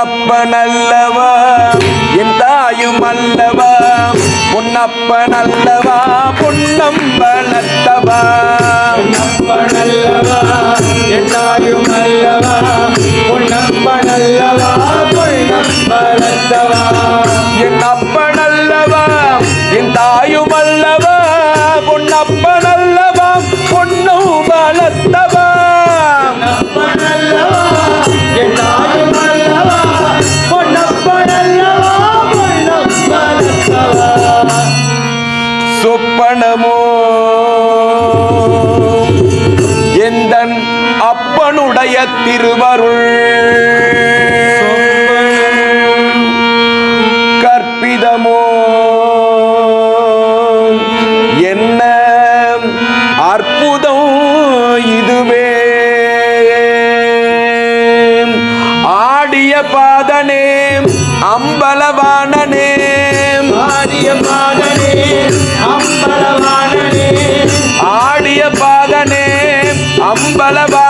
பொன்னப்ப நல்லவா? என் தாயும் அல்லவா? பொன்னப்ப நல்லவா? பொன்னம்ப நல்லவா? நல்லவா? என் தாயும் அல்லவா? பொன்னப்ப நல்லவா? பொன்னம்ப நல்லவா? என் காரணமோ? எந்தன் அப்பனுடைய திருவருள்? கற்பிதமோ? என்ன அற்புதம் இதுவே? ஆடிய பாதனே all about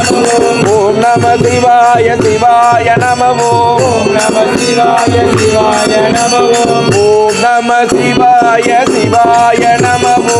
ஓம் நம சிவாய சிவாய நமவோ ஓம் நம சிவாய சிவாய நமவோ நம சிவாய சிவாய நமவோ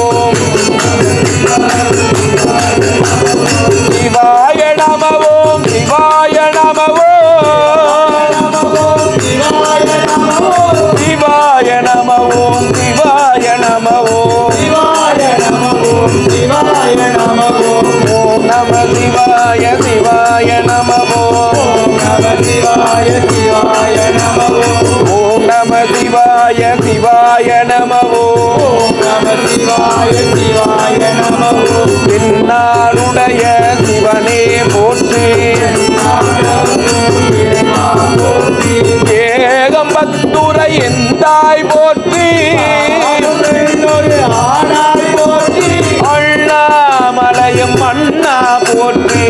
என்னாளுடைய சிவனே போற்றி. ஏகம்பத்துரை எந்தாய் போற்றி. அண்ணாமலையும் அண்ணா போற்றி.